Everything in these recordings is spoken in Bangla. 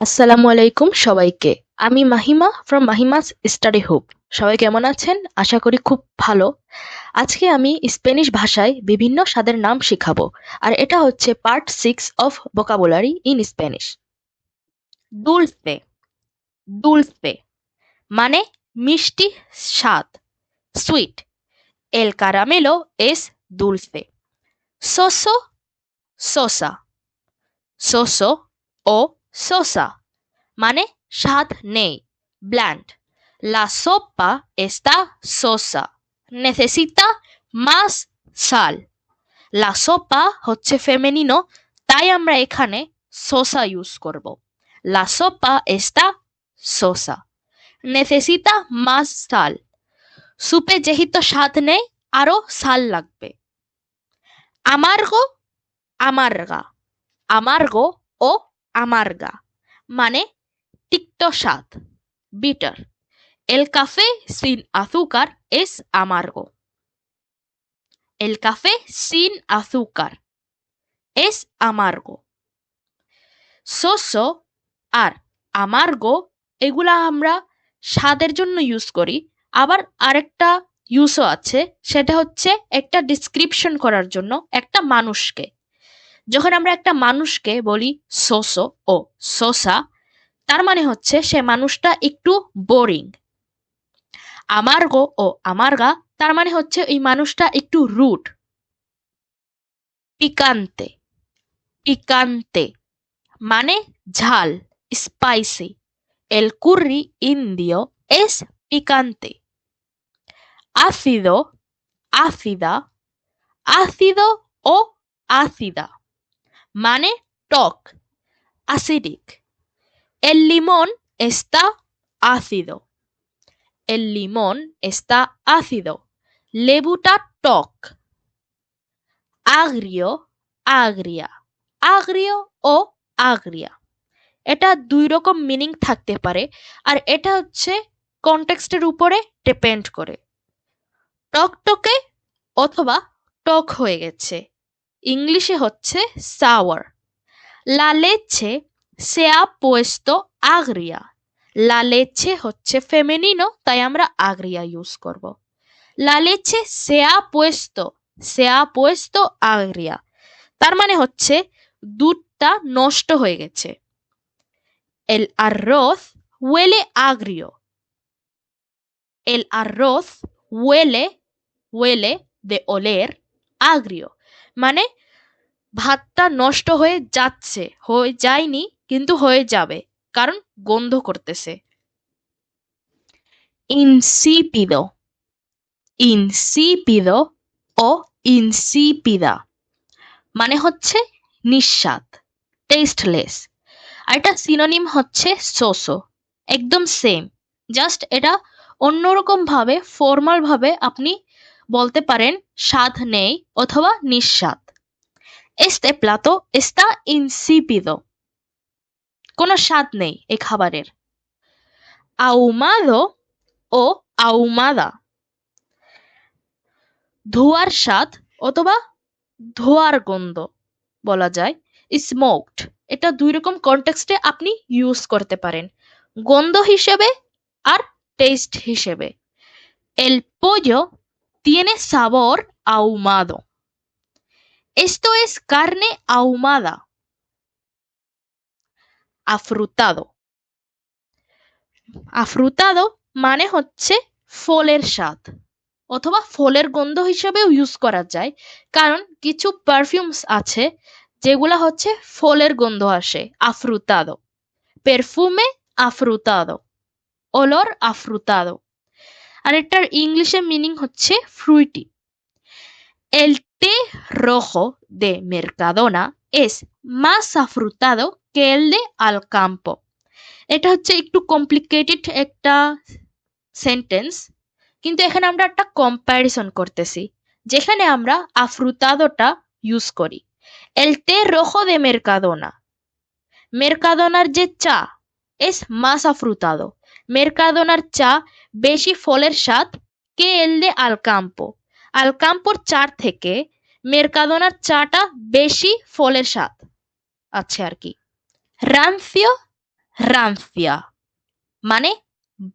আসসালামু আলাইকুম সবাইকে। আমি Mahima from Mahima's study hub সবাই কেমন আছেন? আশা করি খুব ভালো। আজকে আমি স্প্যানিশ ভাষায় বিভিন্ন স্বাদের নাম শেখাবো। আর এটা হচ্ছে part six of vocabulary in Spanish দুলসে দুলসে মানে মিষ্টি স্বাদ। সুইট এল কারামেলো এস দুলসে সোসো সোসা সোসো ও সোসা মানে স্বাদ নেই ব্ল্যান্ড লা সোপা está sosa. Necesita más sal. লা সোপা হচ্ছে ফেমিনিনো তাই আমরা এখানে সোসা ইউজ করব লা সোপা está sosa. Necesita más sal. সুপে যেহেতু স্বাদ নেই আরও সাল লাগবে আমার্গো আমারগা আমার্গো ও আমারগা মানে তিক্ত স্বাদ বিটার এল কাফে সিন azúcar es amargo. El café sin azúcar es amargo. সোসো আর আমার্গো এগুলা আমরা স্বাদের জন্য ইউজ করি, আবার আরেকটা ইউজও আছে, সেটা হচ্ছে একটা ডিসক্রিপশন করার জন্য একটা মানুষকে। যখন আমরা একটা মানুষকে বলি সোসো ও সোসা, তার মানে হচ্ছে সে মানুষটা একটু বোরিং আমার্গো ও আমারগা তার মানে হচ্ছে এই মানুষটা একটু রুট পিকান্তে পিকান্তে মানে ঝাল স্পাইসি এল curry indio es picante ácido ácida ácido ও ácida মানে টক acidic El limón está ácido. El limón está ácido. লেবুটা টক আগরিও আগরিয়া আগরিও ও আগরিয়া এটা দুই রকম মিনিং থাকতে পারে আর এটা হচ্ছে কনটেক্সটের উপরে ডিপেন্ড করে টকটকে অথবা টক হয়ে গেছে ইংলিশে হচ্ছে সাওয়ার লা লেছে se ha puesto agria লা লেছে হচ্ছে ফেমিনিনো তাই আমরা আগরিয়া ইউজ করব লা লেছে se ha puesto se ha puesto agria তার মানে হচ্ছে দুধটা নষ্ট হয়ে গেছে el arroz huele agrio el arroz huele huele de oler agrio মানে ভাতটা নষ্ট হয়ে যাচ্ছে, হয়ে যায়নি, কিন্তু হয়ে যাবে, কারণ গন্ধ করতেছে। ইনসিপিদো ইনসিপিদো ও ইনসিপিদা মানে হচ্ছে নিঃস্বাদ টেস্টলেস আর এটা সিনোনিম হচ্ছে সোসো একদম সেম জাস্ট এটা অন্যরকম ভাবে ফর্মাল ভাবে আপনি বলতে পারেন স্বাদ নেই অথবা নিঃস্বাদ Este plato está insípido. কোনো স্বাদ নেই এই খাবারের। Ahumado ও ahumada ধোয়ার স্বাদ অথবা ধোয়ার গন্ধ বলা যায়। স্মোকড এটা দুই রকম কনটেক্সটে আপনি ইউজ করতে পারেন। গন্ধ হিসেবে আর টেস্ট হিসেবে। El pollo tiene sabor ahumado Esto es carne ahumada. Afrutado. আফ্রুতাদো মানে হচ্ছে ফলের স্বাদ, অথবা ফলের গন্ধ হিসেবেও ইউজ করা যায়, কারণ কিছু পারফিউমস আছে যেগুলা হচ্ছে ফলের গন্ধ আসে আফ্রুতাদো পেরফুমে আফ্রুতাদো olor afrutado আর এটার ইংলিশে মিনিং হচ্ছে ফ্রুইটি El té rojo de Mercadona es más afrutado que el de Alcampo. এটা হচ্ছে একটু কমপ্লিকেটেড একটা সেন্টেন্স কিন্তু এখানে আমরা একটা কম্প্যারিজন করতেছি, যেখানে আমরা আফ্রুতাদোটা ইউজ করি। এল তে রোজো de Mercadona. মেরকাদোনার যে চা এস মাস আফ্রুতাদো মেরকাদোনার চা বেশি ফলের স্বাদ, কে এল দে আলকাম্পো? আলকাম্পোর চার থেকে মেরকাদোনার চাটা বেশি ফলের স্বাদ আছে আর কি। রানসিও rancia মানে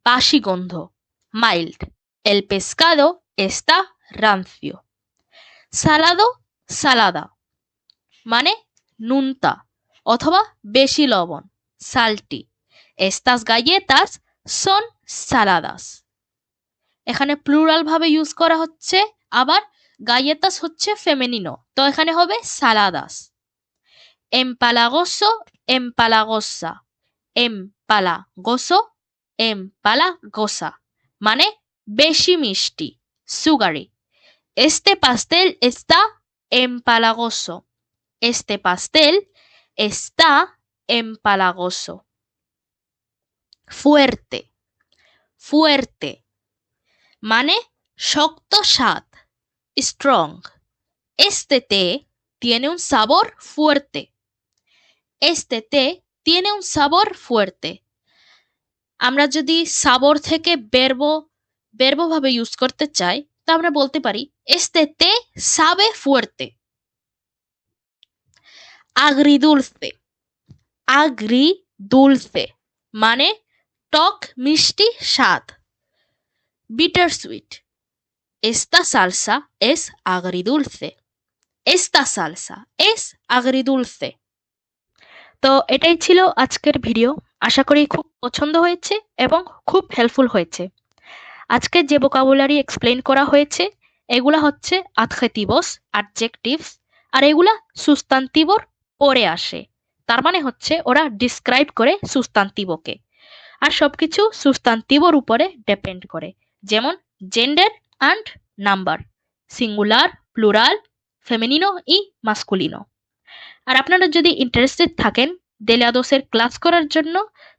বাসি গন্ধ, mild. el pescado está rancio salado salada মানে নুনতা অথবা বেশি লবণ, salty. estas galletas son saladas এখানে প্লুরাল ভাবে ইউজ করা হচ্ছে আবার গাইয়েতাস হচ্ছে ফেমেনিনো তো এখানে হবে সালাদাস empalagoso empalagosa empalagoso empalagosa মানে বেশি মিষ্টি sugary este pastel está empalagoso este pastel está empalagoso fuerte fuerte মানে শক্ত স্বাদ strong este té tiene un sabor fuerte este té tiene un sabor fuerte আমরা যদি সাবর থেকে বেরবো বেরবো ভাবে ইউজ করতে চাই তা আমরা বলতে পারি este té sabe fuerte agridulce agridulce মানে টক মিষ্টি স্বাদ। Bitter sweet esta salsa es agridulce. Esta salsa es agridulce. তো এটাই ছিল আজকের ভিডিও আশা করি খুব পছন্দ হয়েছে এবং খুব হেল্পফুল হয়েছে। আজকে যে ভোকাবুলারি এক্সপ্লেন করা হয়েছে, এগুলা হচ্ছে আদখেটিভস অ্যাডজেক্টিভস আর এগুলা সুস্তান্তিবর পরে আসে। তার মানে হচ্ছে ওরা ডিসক্রাইব করে সুস্তান্তিবকে। আর সবকিছু সুস্তান্তিবর উপরে ডিপেন্ড করে। যেমন gender and number singular plural ফেমিনিনো ই মাস্কুলিনো আর আপনারা যদি ইন্টারেস্টেড থাকেন দেলিয়াদোসের ক্লাস করার জন্য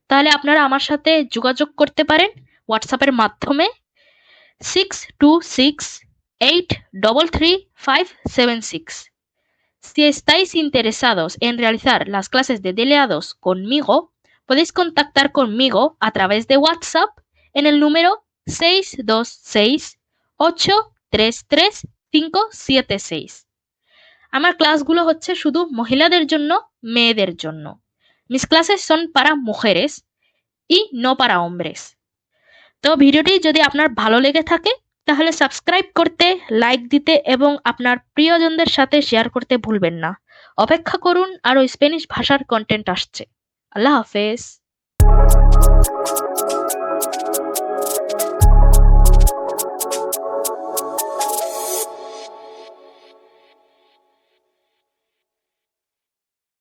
তাহলে আপনারা আমার সাথে যোগাযোগ করতে পারেন হোয়াটসঅ্যাপের মাধ্যমে six two six eight double three five seven six Si estáis interesados en realizar las clases de deleados conmigo, podéis contactar conmigo a través de WhatsApp en el número 626-833-576. আমার ক্লাসগুলো হচ্ছে শুধু মহিলাদের জন্য মেয়েদের জন্য mis clases son para mujeres y no para hombres. তো ভিডিওটি যদি আপনার ভালো লেগে থাকে, তাহলে সাবস্ক্রাইব করতে, লাইক দিতে এবং আপনার প্রিয়জনদের সাথে শেয়ার করতে ভুলবেন না। অপেক্ষা করুন, আরও স্প্যানিশ ভাষার কন্টেন্ট আসছে। আল্লাহ হাফেজ